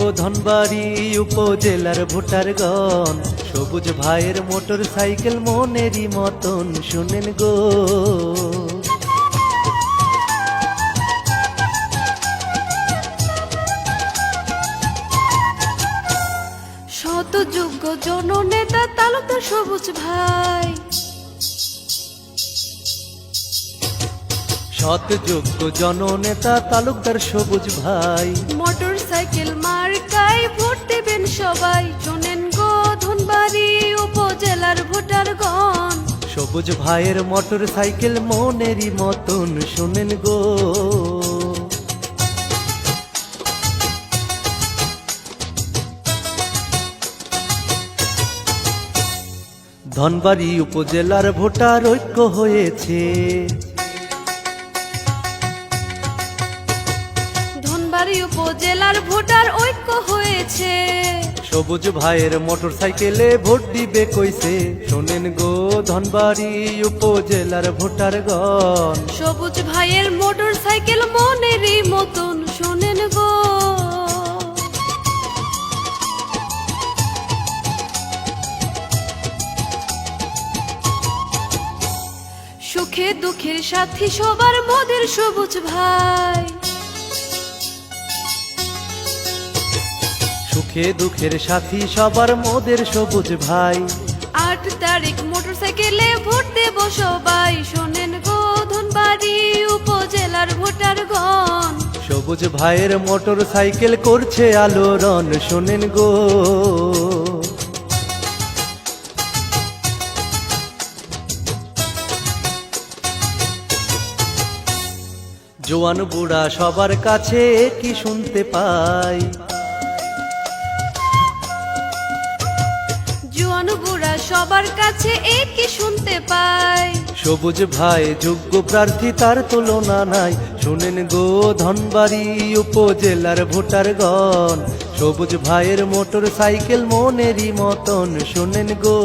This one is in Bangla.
ধনবাড়ি উপজেলার ভোটারগণ, সবুজ ভাইয়ের মোটর সাইকেল মনেরই মতন, শুনেন গো। শত যোগ্য জননেতা, তালুকদার সবুজ ভাই। সৎযোগ্য জননেতা তালুকদার সবুজ ভাই। মোটর সাইকেল মার্কায় ভোট দেবেন সবাই। শোনেন গো ধনবাড়ি উপজেলার ভোটারগণ। সবুজ ভাইয়ের মোটর সাইকেল মনেরই মতন শুনেন গো। ধনবাড়ি উপজেলার ভোটার ঐক্য হয়েছে। ধনবাড়ি উপজেলার ভোটার ঐক্য হয়েছে। সবুজ ভাইয়ের মোটর সাইকেলে ভোট দিবে কইছে। শোনেন গো ধনবাড়ি উপজেলার ভোটার গণ সবুজ ভাইয়ের মোটর সাইকেল মনেরই মতন শোনেন গো। সুখে দুঃখের সাথী সবার মোদের সবুজ ভাই। সুখে দুঃখের সাথী সবার মোদের সবুজ ভাই। আট তারিখ মোটর সাইকেলে ভোট দেব সবাই। শোনেন গো ধনবাড়ি উপজেলার ভোটারগণ। সবুজ ভাইয়ের মোটর সাইকেল করছে আলোড়ন শোনেন গো। জোয়ান বুড়া সবার কাছে কি শুনতে পাই জোয়ান সবার কাছে একই শুনতে পায়। সবুজ ভাই, যোগ্য প্রার্থী তার তুলনা নাই। শুনেন গো ধনবাড়ি উপজেলার ভোটারগণ। সবুজ ভাইয়ের মোটর সাইকেল মনেরই মতন, শুনেন গো।